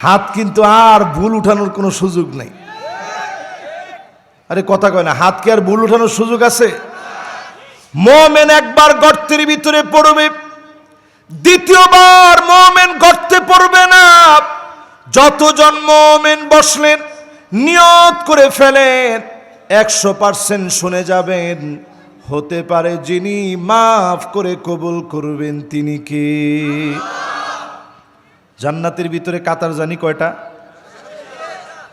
হাত কিন্তু আর ভুল উঠানোর কোনো সুযোগ নেই। আরে কথা কয় না, হাত কি আর ভুল উঠানোর সুযোগ আছে? মোমেন একবার গর্তের ভিতরে পড়বে, দ্বিতীয়বার মোমেন গর্তে পড়বে না। যতজন মোমেন বসলেন, নিয়ত করে ফেলেন, একশো পার্সেন্ট শুনে যাবেন, হতে পারে যিনি মাফ করে কবুল করবেন তিনি কে? জান্নাতের ভিতরে কাতার জানি কয়টা?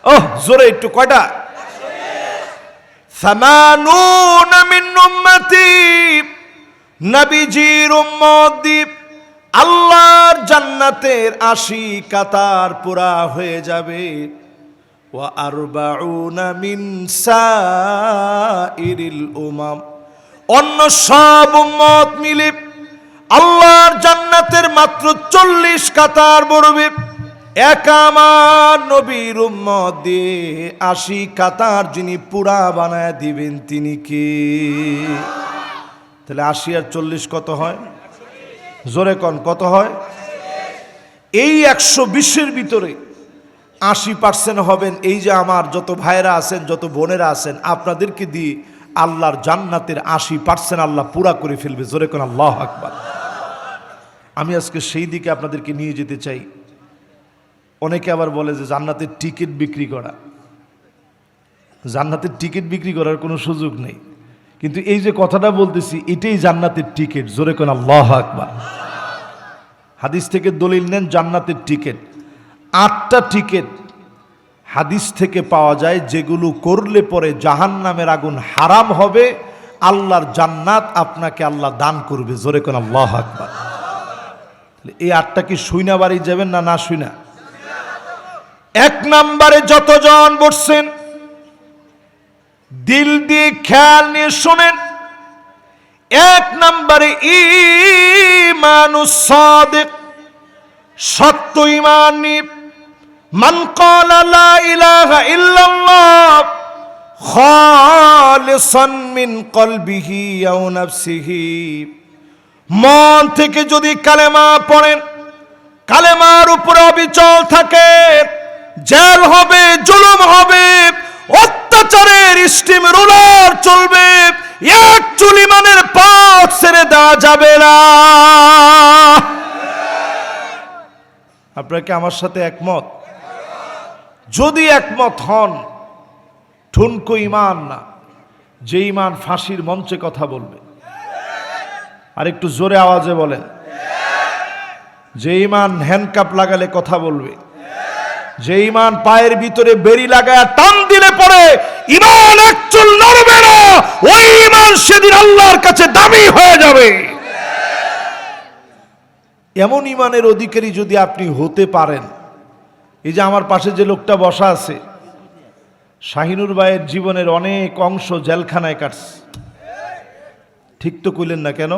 ওহ, জোরে একটু, কয়টা? আল্লাহর জান্নাতের আশি কাতার পুরা হয়ে যাবে। ওয়া আরবাউনা মিন সাইরিল উমাম। অন্য সব উম্মত মিলে আল্লাহর জান্নাতের মাত্র চল্লিশ কাতার বড়বে এক আমার নবীর উম্মত দিয়ে আশি কাতার যিনি পুরা বানায় দিবেন তিনি কে? তাহলে আশি আর চল্লিশ কত হয়? জোরে কন, কত হয়? এই একশো বিশের ভিতরে আশি পার্সেন্ট হবেন এই যে আমার যত ভাইরা আছেন, যত বোনেরা আছেন, আপনাদেরকে দিয়ে আল্লাহর জান্নাতের আশি পার্সেন্ট আল্লাহ পুরা করে ফেলবে। জোরে কোন, আল্লাহ আকবার। আমি আজকে সেই দিকে আপনাদেরকে নিয়ে যেতে চাই। অনেকে আবার বলে যে জান্নাতের টিকিট বিক্রি করা। জান্নাতের টিকিট বিক্রি করার কোনো সুযোগ নেই। কিন্তু এই যে কথাটা বলতেছি, এটাই জান্নাতের টিকিট। জোরে কোন আল্লাহ আকবার। হাদিস থেকে দলিল নেন, জান্নাতের টিকিট। আটটা টিকিট হাদিস থেকে পাওয়া যায় যেগুলো করলে পরে জাহান নামের আগুন হারাম হবে। আল্লাহর জান্নাত আপনাকে আল্লাহ দান করবে। জোরে কোন আল্লাহ আকবার। এই আটটা কি শুইনা বাড়ি যাবেন না না শুইনা? এক নাম্বারে যতজন বসছেন, দিল দিয়ে খেয়াল নিয়ে শোনেন। এক নাম্বারে ইমানুস সাদিক সত্য ইমানি মান ক্বালা ইলাহা ইল্লাল্লাহ, খালিসান মিন কলবিহি আও নাফসিহি। মন থেকে যদি কালেমা পড়েন, কালেমার উপরে অবিচল থাকে জেল হবে, জুলুম হবে, অত্যাচারের স্টিম রুলার চলবে, এক চুলিমানের পথ ছেড়ে দেওয়া যাবে না। আপনারা কি আমার সাথে একমত? যদি একমত হন, ঠুনকো ইমান না, যে ইমান ফাঁসির মঞ্চে কথা বলবে। আর একটু জোরে আওয়াজে বলেন। যে ইমান হ্যান্ডকাপ লাগালে কথা বলবে। যে ইমান পায়ের ভিতরে বেরি লাগায় টান দিলে পরে ইমান একচুল নড়বে না, ওই ইমান সেদিন আল্লাহর কাছে দামি হয়ে যাবে। এমন ইমানের অধিকারী যদি আপনি হতে পারেন, এই যে আমার পাশে যে লোকটা বসা আছে, শাহিনুর ভাইয়ের জীবনের অনেক অংশ জেলখানায় কাটছে। ঠিক তো কইলেন না কেন?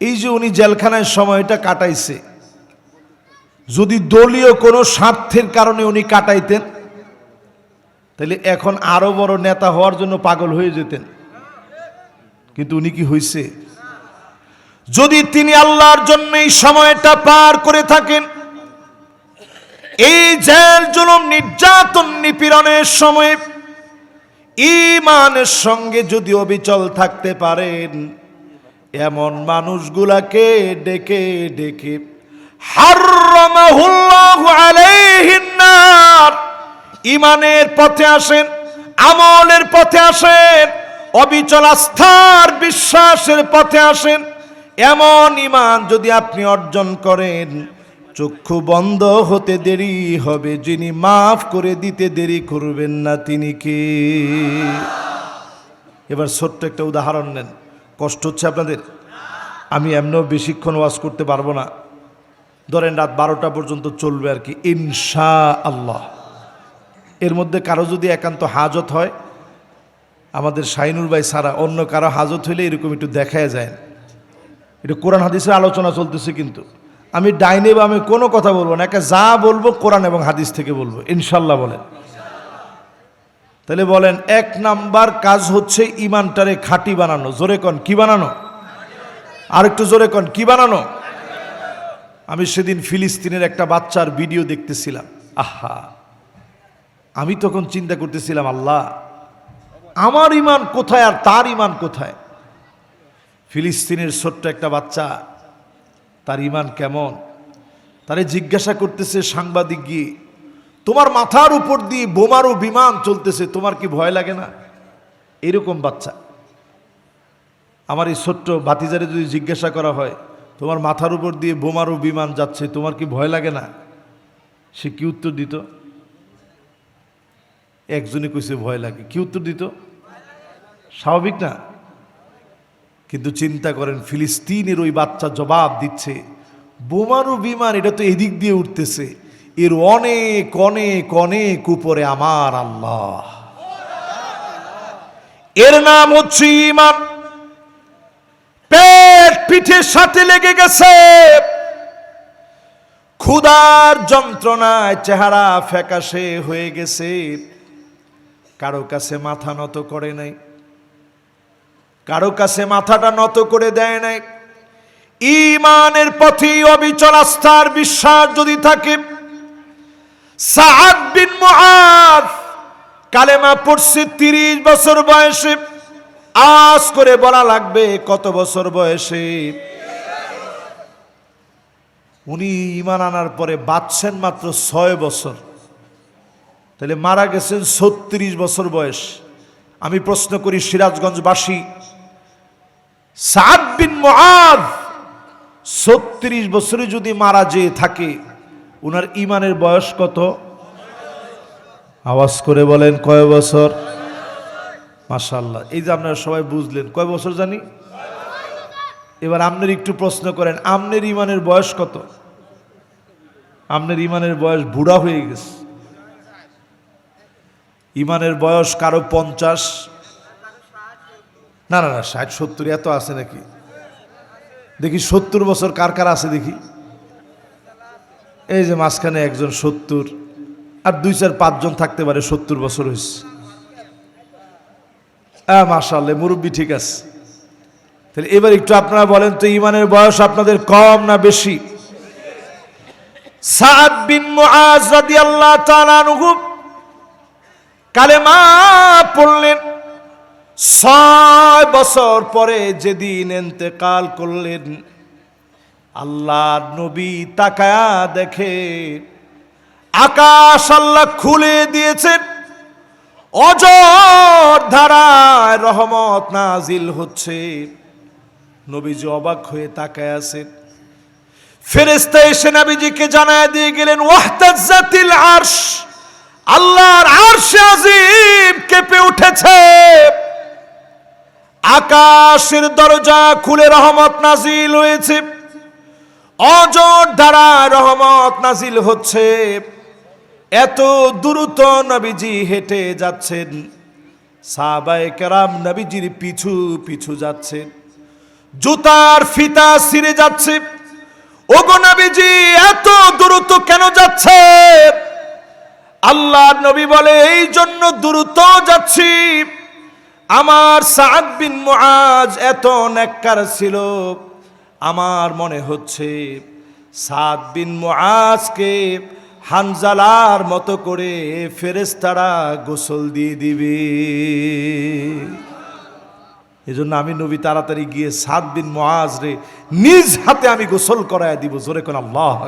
এই যে উনি জেলখানায় সময়টা কাটাইছে, যদি দলীয় কোনো স্বার্থের কারণে উনি কাটাইতেন, তাহলে এখন আরও বড় নেতা হওয়ার জন্য পাগল হয়ে যেতেন। কিন্তু উনি কি হয়েছে যদি তিনি আল্লাহর জন্য এই সময়টা পার করে থাকেন, এই জেল জুলুম নির্যাতন নিপীড়নের সময় ইমানের সঙ্গে যদি অবিচল থাকতে পারেন এমন মানুষগুলাকে ডেকে ডেকে ইমানের পথে আসেন, আমলের পথে আসেন, অবিচল আস্থার বিশ্বাসের পথে আসেন। এমন ইমান যদি আপনি অর্জন করেন, চক্ষু বন্ধ হতে দেরি হবে, যিনি মাফ করে দিতে দেরি করবেন না তিনি কে? এবার ছোট্ট একটা উদাহরণ নেন। কষ্ট হচ্ছে আপনাদের? আমি এমনিও বেশিক্ষণ ওয়াজ করতে পারব না। ধরেন রাত বারোটা পর্যন্ত চলবে আর কি। ইনশা আল্লাহ এর মধ্যে কারও যদি একান্ত হাজত হয়, আমাদের শাইনুর ভাই সারা অন্য কারও হাজত হইলে এরকম একটু দেখায় যায়। এটা কোরআন হাদিসের আলোচনা চলতেছে কিন্তু। আমি ডাইনে বা আমি কোনো কথা বলব না, একা যা বলব কোরআন এবং হাদিস থেকে বলব ইনশাল্লাহ বলেন। তাহলে বলেন, এক নাম্বার কাজ হচ্ছে ইমানটারে খাঁটি বানানো। জোরে কন, কি বানানো? আর একটু জোরে কন, কি বানানো? আমি সেদিন ফিলিস্তিনের একটা বাচ্চার ভিডিও দেখতেছিলাম। আহা! আমি তখন চিন্তা করতেছিলাম, আল্লাহ, আমার ইমান কোথায় আর তার ইমান কোথায়? ফিলিস্তিনের ছোট্ট একটা বাচ্চা, তার ইমান কেমন? তারে জিজ্ঞাসা করতেছে সাংবাদিক গিয়ে তোমার মাথার উপর দিয়ে বোমারও বিমান চলতেছে, তোমার কি ভয় লাগে না? এরকম বাচ্চা। আমার এই ছোট্ট ভাতিজারে যদি জিজ্ঞাসা করা হয়, তোমার মাথার উপর দিয়ে বোমারও বিমান যাচ্ছে, তোমার কি ভয় লাগে না? সে কি উত্তর দিত? একজনে কইছে, ভয় লাগে। কি উত্তর দিত? স্বাভাবিক না? কিন্তু চিন্তা করেন, ফিলিস্তিনের ওই বাচ্চা জবাব দিচ্ছে, বোমারু বিমান, এটা তো এদিক দিয়ে উঠতেছে। এর অনেক অনেক অনেক উপরে আমার আল্লাহ। এর নাম হচ্ছে ইমান পেট পিঠের সাথে লেগে গেছে। ক্ষুধার যন্ত্রণায় চেহারা ফ্যাকাশে হয়ে গেছে। কারও কাছে মাথা নত করে নাই। কারও কাছে মাথাটা নত করে দেয় নাই। ইমানের পথে অবিচল আস্থার বিশ্বাস যদি থাকে সাদ বিন মুআজ। কালেমা পড়ছে তিরিশ বছর বয়সে। আজ করে বলা লাগবে কত বছর বয়সে। উনি ইমান আনার পরে বাঁচছেন মাত্র ছয় বছর। তাহলে মারা গেছেন ছত্রিশ বছর বয়স। আমি প্রশ্ন করি, সিরাজগঞ্জবাসী সাদ বিন মুআদ ছত্রিশ বছরে যদি মারা যেয়ে থাকে উনার ইমানের বয়স কত? আওয়াজ করে বলেন, কয় বছর? মাশাল্লাহ এই যে আপনারা সবাই বুঝলেন, কয় বছর জানি? এবার আপনার একটু প্রশ্ন করেন, আমনের ইমানের বয়স কত? আমনের ইমানের বয়স বুড়া হয়ে গেছে। ইমানের বয়স কারও পঞ্চাশ? না না না, ষাট, সত্তর এত আছে নাকি? দেখি সত্তর বছর কার কার আছে দেখি। এই যে মাঝখানে একজন সত্তর, আর দুই চার পাঁচজন থাকতে পারে, সত্তর বছর হয়েছে। হ্যাঁ মাসাল্লাহ মুরব্বী ঠিক আছে। তাহলে এবার একটু আপনারা বলেন তো, ইমানের বয়স আপনাদের কম না বেশি? সাদ বিন পড়লেন। ছয় বছর পরে যেদিন এতেকাল করলেন। আল্লাহ নবী তাকায়া দেখে, আকাশ আল্লাহ খুলে দিয়েছেন অজর ধারায় রহমত নাজিল হচ্ছে। নবীজি অবাক হয়ে তাকায় আছেন। ফেরেস্তা এসে নবীজিকে জানায় দিয়ে গেলেন, ওয়াহতাজ্জাতিল আরশ, আল্লাহর আরশ আজিম কেঁপে উঠেছে। আকাশের দরজা খুলে রহমত নাজিল হয়েছে। অজর দ্বারা রহমত নাজিল হচ্ছে। এত দ্রুত নবীজি হেঁটে যাচ্ছেন। সাহাবায়ে কেরাম নবীজির পিছু পিছু যাচ্ছেন। জুতার ফিতা ছিঁড়ে যাচ্ছে। ওগো নবীজি, এত দ্রুত কেন যাচ্ছে? আল্লাহ নবী বলে, এই জন্য দ্রুত যাচ্ছি। আমার সাদ মুআজ এত নেককার ছিল। আমার মনে হচ্ছে সাদ বিন মুআজকে হানজালার মতো করে ফেরেস্তারা গোসল দিয়ে দিবে। এজন্য আমি নবী তাড়াতাড়ি গিয়ে সাত বিন মুআজ রে নিজ হাতে আমি গোসল করায় দিব। জোরে কোন আল্লাহ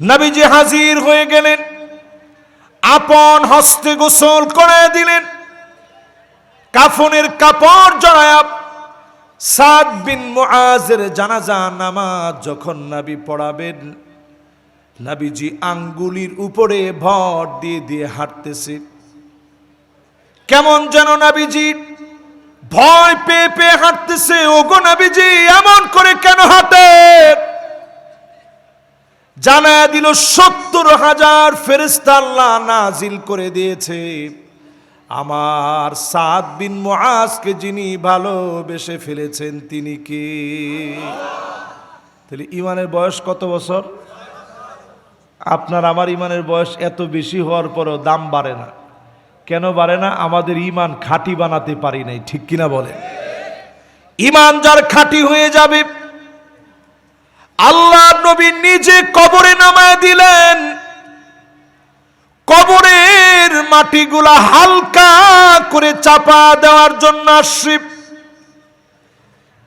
নবীজি হাজির হয়ে গেলেন, আপন হস্তে গোসল করায় দিলেন, কাফনের কাপড় জড়ায়া সাদ বিন মুআজের জানাজা নামাজ যখন নবী পড়াবেন, নবীজি আঙ্গুলির উপরে ভর দিয়ে দিয়ে হাঁটতেছে। কেমন যেন নবীজি ভয় পেয়ে পেয়ে হাঁটতেছে, ওগো নবীজি, এমন করে কেন হাঁটে? জানায় দিল, সত্তর হাজার ফেরেস্তা আল্লাহ নাজিল করে দিয়েছে। আমার সাদ বিন মুআজকে যিনি ভালোবেসে ফেলেছেন, তিনি কে? তাহলে ইমানের বয়স কত বছর? আপনার আমার ইমানের বয়স এত বেশি হওয়ার পরও দাম বাড়ে না। কেন বাড়ে না? আমাদের ইমান খাঁটি বানাতে পারি নাই, ঠিক কিনা বলে ইমান যার খাঁটি হয়ে যাবে, আল্লাহ নবী নিজে কবরে নামায় দিলেন। কবরের মাটিগুলা হালকা করে চাপা দেওয়ার জন্য আশ্রিপ।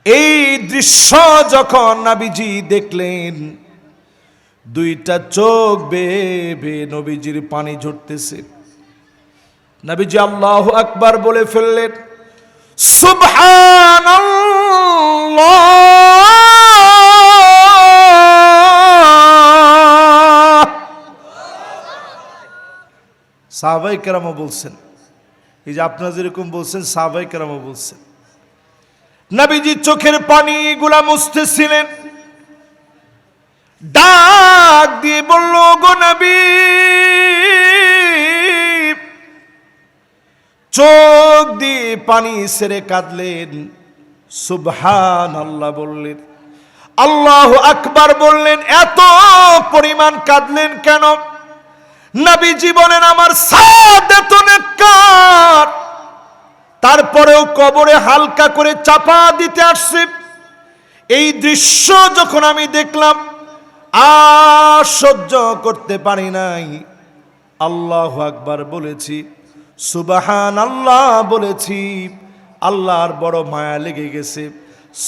এই দৃশ্য যখন নাবিজি দেখলেন, দুইটা চোখ বেবে নবীজির পানি ঝরতেছে। নবীজি আল্লাহ আকবার বলে ফেললেন, সুবহানাল্লাহ! সাহাবাই কেরামও বলছেন। এই যে আপনারা যেরকম বলছেন সাহাবাই কেরামও বলছেন। নবীজি চোখের পানি পানিগুলা মুছতেছিলেন। ডাক দিয়ে বলল, গো নবী, চোখ দিয়ে পানি সেরে কাঁদলেন। সুবহান আল্লাহ বললেন। আল্লাহ আকবার বললেন, এত পরিমাণ কাঁদলেন কেন? নবী জীবনের আমার সাদ তারপরেও কবরে হালকা করে চাপা দিতে আসছে। এই দৃশ্য যখন আমি দেখলাম, আর সহ্য করতে পারি নাই। আল্লাহ আকবার বলেছি সুবাহান আল্লাহ বলেছি, আল্লাহর বড় মায়া লেগে গেছে।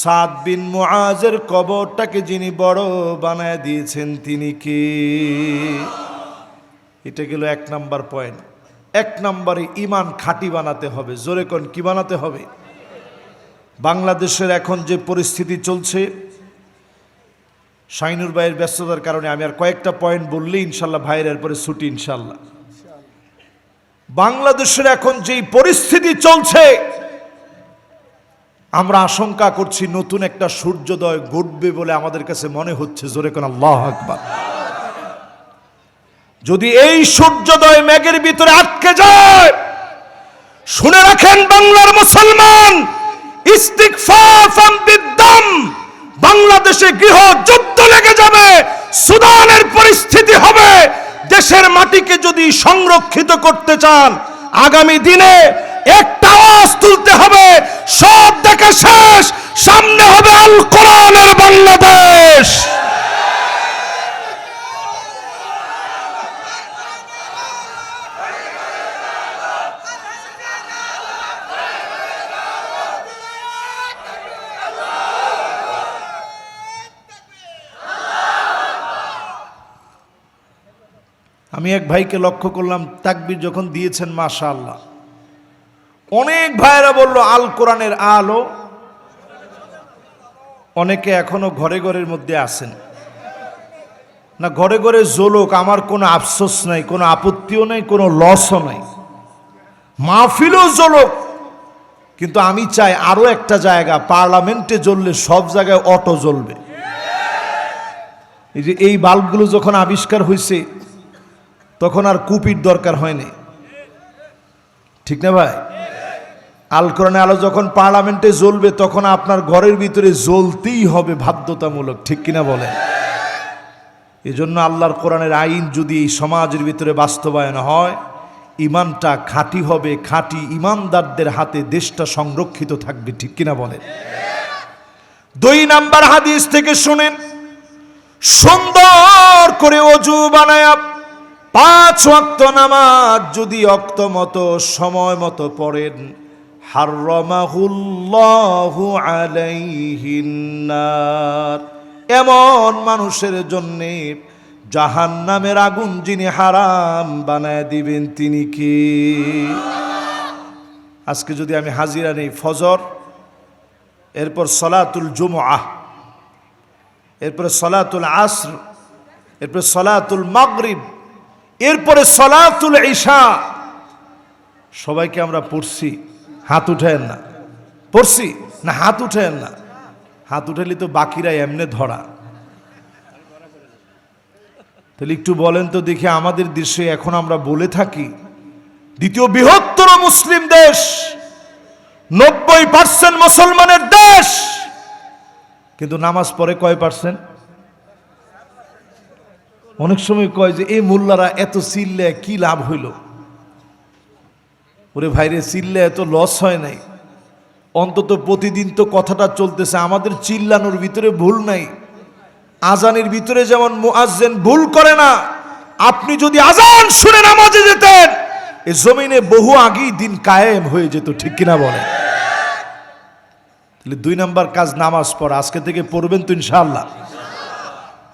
সাদ বিন মুআজের কবরটাকে যিনি বড় বানায় দিয়েছেন, তিনি কে? এটা গেল এক নাম্বার পয়েন্ট। এক নম্বরে ইমান খাঁটি বানাতে হবে। জোরে কোন, কি বানাতে হবে? বাংলাদেশের এখন যে পরিস্থিতি চলছে শাইনুর ভাইয়ের ব্যস্ততার কারণে আমি আর কয়েকটা পয়েন্ট বললে ইনশাল্লাহ ভাইয়ের এরপরে ছুটি ইনশাল্লাহ। বাংলাদেশের এখন যেই পরিস্থিতি চলছে, আমরা আশঙ্কা করছি নতুন একটা সূর্যোদয় ঘটবে বলে আমাদের কাছে মনে হচ্ছে। জোরে কোন, আল্লাহ আকবার। যদি এই সূর্যোদয় মেঘের ভিতরে আটকে যায়, শুনে রাখেন বাংলার মুসলমান বাংলাদেশে গৃহ যুদ্ধ লেগে যাবে, সুদানের পরিস্থিতি হবে, দেশের মাটিকে যদি সংরক্ষিত করতে চান, আগামী দিনে একটা আওয়াজ তুলতে হবে, সব দেখে শেষ, সামনে হবে আল কোরআনের বাংলাদেশ। আমি এক ভাইকে লক্ষ্য করলাম, তাকবির যখন দিয়েছেন মাশা আল্লাহ অনেক ভাইয়েরা বলল, আল কোরআনের আলো। অনেকে এখনও ঘরে ঘরের মধ্যে আছেন। না, ঘরে ঘরে জোলোক আমার কোনো আফসোস নাই, কোনো আপত্তিও নাই, কোনো লসও নাই। মাহফিলও জোলোক কিন্তু আমি চাই আরও একটা জায়গা, পার্লামেন্টে জ্বললে সব জায়গায় অটো জ্বলবে। এই যে, এই বাল্বগুলো যখন আবিষ্কার হয়েছে তখন আর কুপির দরকার হয়নি। ঠিক না ভাই? আল কোরআনে আলো যখন পার্লামেন্টে জ্বলবে, তখন আপনার ঘরের ভিতরে জ্বলতেই হবে বাধ্যতামূলক, ঠিক কিনা বলেন? এই জন্য আল্লাহর কোরআনের আইন যদি এই সমাজের ভিতরে বাস্তবায়ন হয়, ইমানটা খাঁটি হবে, খাঁটি ইমানদারদের হাতে দেশটা সংরক্ষিত থাকবে, ঠিক কিনা বলেন? দুই নাম্বার হাদিস থেকে শুনেন, সুন্দর করে অজু বানায় পাঁচ ওয়াক্ত নামাজ যদি অক্ত মতো, সময় মতো পড়েন। আলাইহিন্নার এমন মানুষের জন্যে জাহান্নামের আগুন যিনি হারাম বানায় দিবেন, তিনি কি? আজকে যদি আমি হাজিরা নেই ফজর, এরপর সলাতুল জুমআহ, এরপরে সলাতুল আসর, এরপরে সলাতুল মাগরিব এরপরে সলাতুল ঈশা। সবাইকে আমরা পড়ছি, হাত উঠেন না। পড়ছি? না, হাত উঠেন না। হাত উঠালি তো বাকিরা এমনে ধরা। তাহলে একটু বলেন তো দেখি আমাদের দেশে এখন আমরা বলে থাকি, দ্বিতীয় বৃহত্তর মুসলিম দেশ, নব্বই পার্সেন্ট মুসলমানের দেশ, কিন্তু নামাজ পড়ে কয় পার্সেন্ট অনেক সময় কয় যে এই মোল্লারা এত চিল্লে কি লাভ হইল? ওরে ভাইরে চিল্লে এত লস হয় নাই। অন্তত প্রতিদিন তো কথাটা চলতেছে, আমাদের চিল্লানোর ভিতরে ভুল নাই। আজানের ভিতরে যেমন মুআজ্জেন ভুল করে না, আপনি যদি আজান শুনে নামাজে যেতেন, এ জমিনে বহু আগেই দিন কায়েম হয়ে যেত, ঠিক কিনা বলে তাহলে দুই নাম্বার কাজ নামাজ পড়া, আজকে থেকে পড়বেন তো ইনশাআল্লাহ।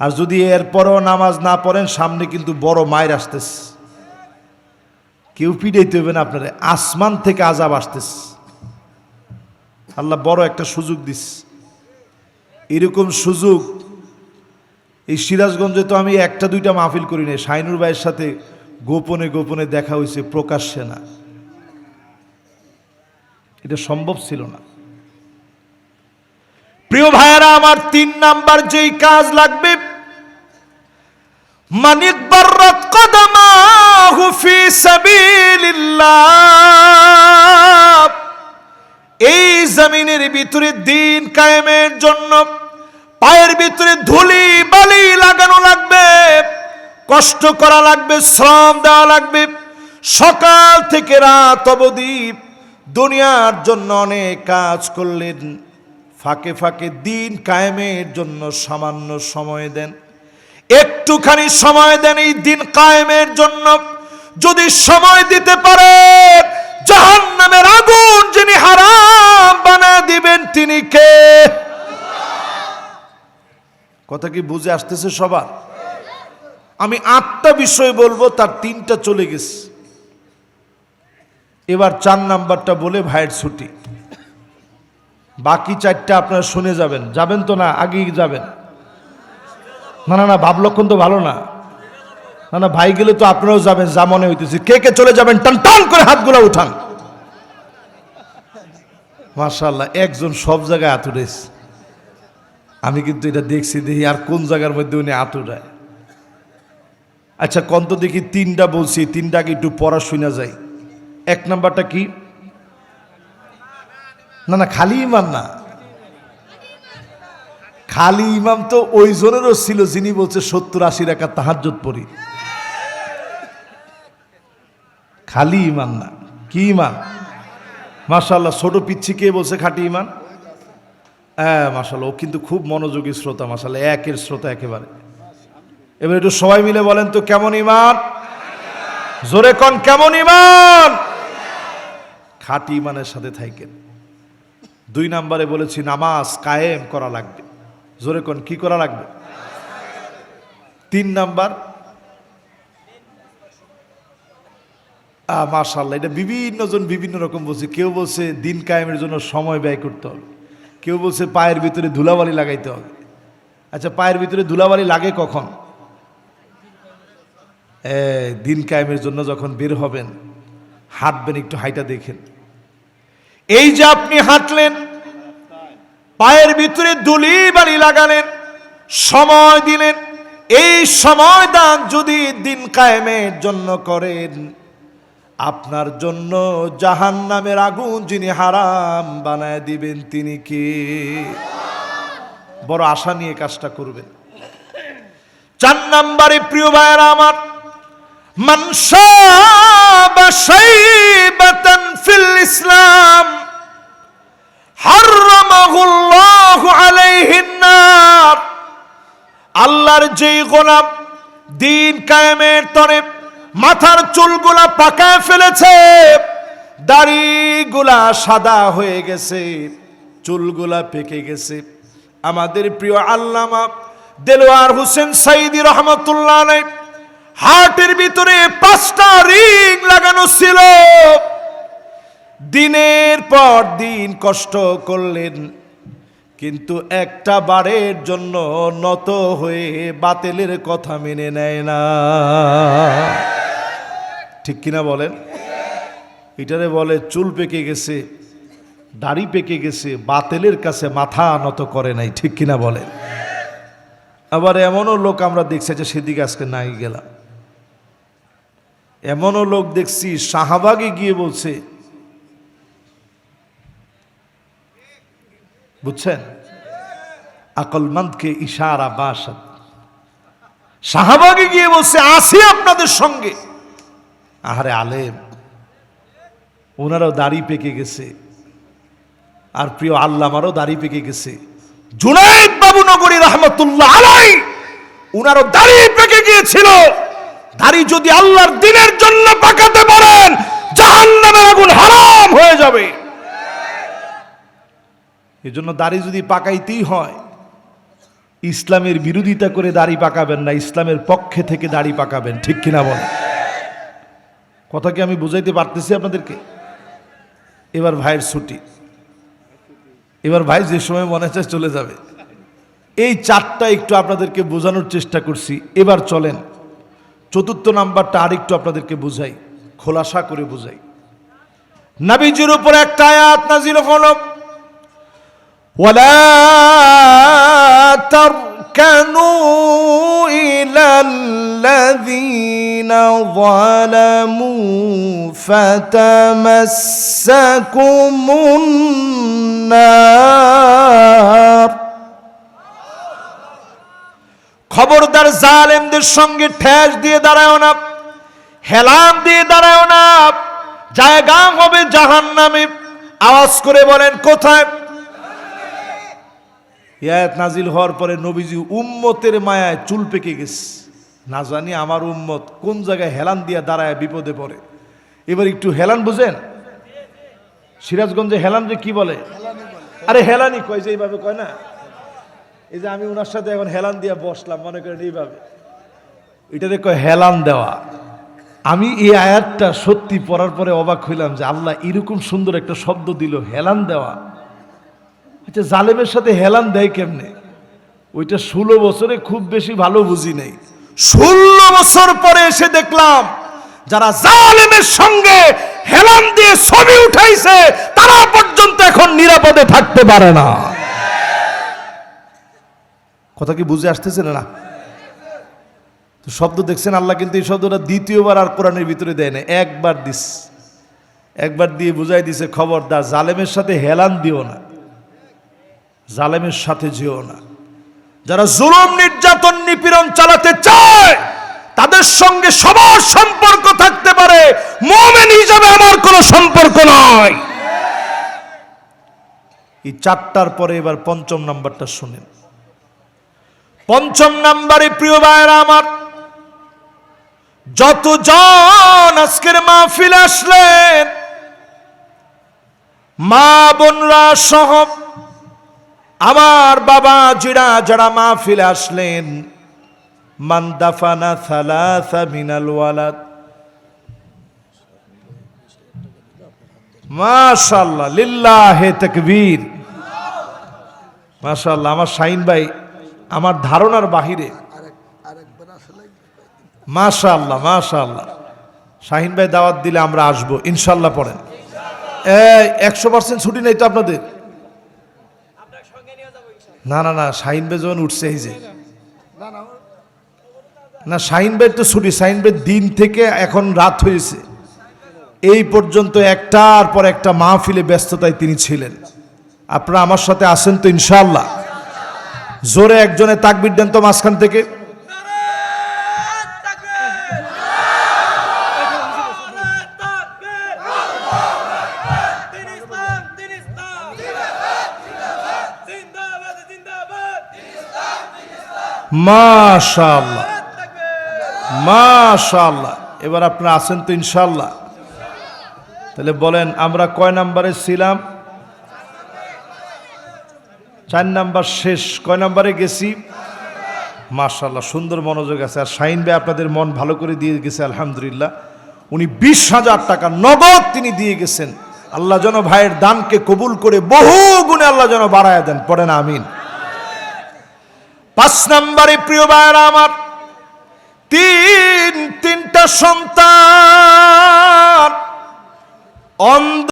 আর যদি এরপরও নামাজ না পড়েন, সামনে কিন্তু বড় মায়ের আসতেছে। কেউ পিড়াইতে হবে না আপনারা, আসমান থেকে আজাব আসতেছে। আল্লাহ বড় একটা সুযোগ দিস। এরকম সুযোগ, এই সিরাজগঞ্জে তো আমি একটা, দুইটা মাহফিল করি নাই। শাইনুর ভাইয়ের সাথে গোপনে গোপনে দেখা হয়েছে, প্রকাশ্যে না। এটা সম্ভব ছিল না। প্রিয় ভাইয়েরা, আমার তিন নাম্বার যেই কাজ লাগবে মানিক বাররাত কদমাহু ফি সাবিলিল্লাহ। এই জমিনের ভিতরে দিন কায়েমের জন্য পায়ের ভিতরে ধুলি, বালি লাগানো লাগবে, কষ্ট করা লাগবে, শ্রম দেওয়া লাগবে। সকাল থেকে রাত অবধি দুনিয়ার জন্য অনেক কাজ করলেন। ফাঁকে ফাঁকে দিন কায়েমের জন্য সামান্য সময় দেন। একটুখানি সময় দেন এই দিন কায়েমের জন্য। যদি সময় দিতে পারে জাহান নামের আগুন যিনি হারাম বানা দিবেন, তিনি কে? কথা কি বুঝে আসতেছে সবার? আমি আটটা বিষয় বলব, তার তিনটা চলে গেছে। এবার চার নাম্বারটা বলে ভাইয়ের ছুটি। বাকি চারটা আপনারা শুনে যাবেন। যাবেন তো না, আগেই যাবেন। না না না, ভাবলক্ষণ তো ভালো না। না না, ভাই গেলে তো আপনারাও যাবেন, যা মনে হইতেছে। কে কে চলে যাবেন, টান টান করে হাতগুলো উঠান। মাশাল্লাহ একজন সব জায়গায় আতুরেস আমি কিন্তু এটা দেখছি, দেখি আর কোন জায়গার মধ্যে উনি আতুরায় আচ্ছা কন্ত দেখি তিনটা বলছি, তিনটা তিনটাকে একটু পড়া শোনা যায়। এক নাম্বারটা কি? না না, খালি ইমান না। খালি ইমাম তো ওই জনেরও ছিল যিনি বলছে সত্তর আশি টাকা তাহাজ্জত পড়ি। খালি ইমান না। কি ইমান মাশাল্লাহ ছোট পিচ্ছি কে বলছে খাটি ইমান হ্যাঁ মাশাল্লাহ ও কিন্তু খুব মনোযোগী শ্রোতা মাশাল্লাহ একের শ্রোতা একেবারে। এবার একটু সবাই মিলে বলেন তো, কেমন ইমান জোরে কন, কেমন ইমান খাটি ইমানের সাথে থাকেন। দুই নাম্বারে বলেছি, নামাজ কায়েম করা লাগবে। জোরে কোন, কি করা লাগবে? তিন নাম্বার। মাশাল্লাহ এটা বিভিন্ন জন বিভিন্ন রকম বলছে। কেউ বলছে দিন কায়েমের জন্য সময় ব্যয় করতে হবে। কেউ বলছে পায়ের ভিতরে ধুলাবালি লাগাইতে হবে। আচ্ছা পায়ের ভিতরে ধুলাবালি লাগে কখন? দিন কায়েমের জন্য যখন বের হবেন, হাঁটবেন, একটু হাইটা দেখেন। এই যে আপনি হাঁটলেন পায়ের ভিতরে দুলি বাড়ি লাগালেন, সময় দিলেন। এই সময় দান যদি দিন কায়েমের জন্য করেন, আপনার জন্য জাহান নামের আগুন যিনি হারাম বানায় দিবেন তিনি কে? বড় আশা নিয়ে কাজটা করবেন। চার নাম্বারে প্রিয় ভাইয়েরা আমার মানসা ফিল ইসলাম। আল্লাহর যেই গোলাম দিন কায়েমের তরে মাথার চুলগুলা পাকায় ফেলেছে, দাড়িগুলা সাদা হয়ে গেছে, চুলগুলা পেকে গেছে। আমাদের প্রিয় আল্লামা দেলোয়ার হোসেন সাইদি রহমতুল্লাহ হার্টের ভিতরে পাঁচটা রিং লাগানো ছিল। দিনের পর দিন কষ্ট করলেন, কিন্তু একটা বারের জন্য নত হয়ে বাতেলের কথা মেনে নেয় না। ঠিক কিনা বলেন? এটারে বলে চুল পেকে গেছে, দাড়ি পেকে গেছে, বাতেলের কাছে মাথা নত করে নাই, ঠিক কিনা বলেন? আবার এমনও লোক আমরা দেখছি যে সেদিকে আজকে নাই গেলাম। এমনও লোক দেখছি শাহবাগে গিয়ে বলছে বুঝছেন? আকলমন্দকে ইশারা বাসাদ শাহবাগে গিয়ে বলছে আসি আপনাদের সঙ্গে। আহারে আলেম, ওনারাও দাড়ি পেকে গেছে। আর প্রিয় আল্লামারও দাড়ি পেকে গেছে। জুনাইদ বাবু নগরী রহমতুল্লাহ আলাই উনারও দাড়ি পেকে গিয়েছিল। দাড়ি যদি আল্লাহর দিনের জন্য পাকাতে পারেন, জাহান্নামের আগুন হারাম হয়ে যাবে। এজন্য দাড়ি যদি পাকাইতেই হয়, ইসলামের বিরোধিতা করে দাড়ি পাকাবেন না, ইসলামের পক্ষে থেকে দাড়ি পাকাবেন, ঠিক কিনা বলেন? কথা কি আমি বুঝাইতে পারতেছি আপনাদেরকে? এবার ভাইয়ের ছুটি। এবার ভাই যে সময় মনে চায় চলে যাবে। এই চারটা একটু আপনাদেরকে বোঝানোর চেষ্টা করছি। এবার চলেন, চতুর্থ নাম্বারটা আরেকটু আপনাদেরকে বুঝাই, খোলাসা করে বুঝাই। নাবিজির উপর একটা আয়াত নাজিল হলো। ولا تركنوا إلى الذين ظلموا فتمسكم النار খবরদার জালেমদের সঙ্গে ঠেস দিয়ে দাঁড়ায় না হেলাম দিয়ে দাঁড়ায় না জায়গা হবে জাহান নামে আওয়াজ করে বলেন কোথায় ইয়াত নাজিল হওয়ার পরে নবীজি উম্মতের মায়ায় চুল পেকে গেছে। না জানি আমার উম্মত কোন জায়গায় হেলান দিয়া দাঁড়ায় বিপদে পড়ে। এবার একটু হেলান বুঝেন? সিরাজগঞ্জে হেলান যে কি বলে? আরে হেলানি কয় যে এইভাবে কয় না? এই যে আমি ওনার সাথে এখন হেলান দিয়া বসলাম, মনে করেন এইভাবে। এটারে কয় হেলান দেওয়া। আমি এই আয়াতটা সত্যি পড়ার পরে অবাক হইলাম যে আল্লাহ এরকম সুন্দর একটা শব্দ দিল, হেলান দেওয়া। আচ্ছা জালেমের সাথে হেলান দেয় কেমনে? ওইটা ষোলো বছরে খুব বেশি ভালো বুঝি নেই। ষোলো বছর পরে এসে দেখলাম, যারা জালেমের সঙ্গে হেলান দিয়ে ছবি উঠাইছে, তারা পর্যন্ত এখন নিরাপদে থাকতে পারে না। কথা কি বুঝে আসতেছে না? তো শব্দ দেখছেন আল্লাহ, কিন্তু এই শব্দটা দ্বিতীয়বার আর কোরআনের ভিতরে দেয় না একবার দিস, একবার দিয়ে বুঝাই দিছে খবরদার, জালেমের সাথে হেলান দিও না। জালেমের সাথে যেও না। যারা জুলুম, নির্যাতন, নিপীড়ন চালাতে চায়, তাদের সঙ্গে সবার সম্পর্ক থাকতে পারে। মোমেন হিসাবে আমার কোনো সম্পর্ক নয় এই চারটার পরে এবার পঞ্চম নাম্বারটা শুনেন। পঞ্চম নাম্বারে প্রিয় ভাইয়েরা আমার, যতজন আজকের মাহফিল আসলেন, মা বোনরা সহ আমার বাবা জিরা যারা মাহফিলে আসলেন মান্দাফানা সালাসা মিনাল ওয়ালাদ। মাশাল্লাহ লিল্লাহে তাকবীর। মাশাল্লাহ আমার শাহিন ভাই, আমার ধারণার বাহিরে। মাশাল্লাহ মাশাল্লাহ শাহিন ভাই দাওয়াত দিলে আমরা আসব ইনশাল্লাহ পড়েন। একশো পার্সেন্ট ছুটি নেই তো আপনাদের? না না না, শাহিন ভাই যখন উঠছে, এই যে। না, শাহিন ভাই তো ছুটি, শাহিন ভাই দিন থেকে এখন রাত হয়েছে। এই পর্যন্ত একটার পর একটা মাহফিলে ব্যস্ততায় তিনি ছিলেন। আপনারা আমার সাথে আসেন তো ইনশাল্লাহ জোরে একজনে তাকবির দেন তো মাঝখান থেকে। মাশাল্লাহ মাশাল্লাহ এবার আপনারা আছেন তো ইনশাল্লাহ তাহলে বলেন, আমরা কয় নাম্বারে ছিলাম? চার নাম্বার শেষ। কয় নাম্বারে গেছি? মাশাল্লাহ সুন্দর মনোযোগ আছে। আর শাহিন ভাই আপনাদের মন ভালো করে দিয়ে গেছে, আলহামদুলিল্লাহ। উনি বিশ হাজার টাকা নগদ তিনি দিয়ে গেছেন। আল্লাহ যেন ভাইয়ের দানকে কবুল করে বহু গুণে আল্লাহ যেন বাড়ায় দেন। পড়েন আমিন। পাঁচ নম্বরে প্রিয় ভাইরা আমার তিন তিনটা সন্তান। অন্ধ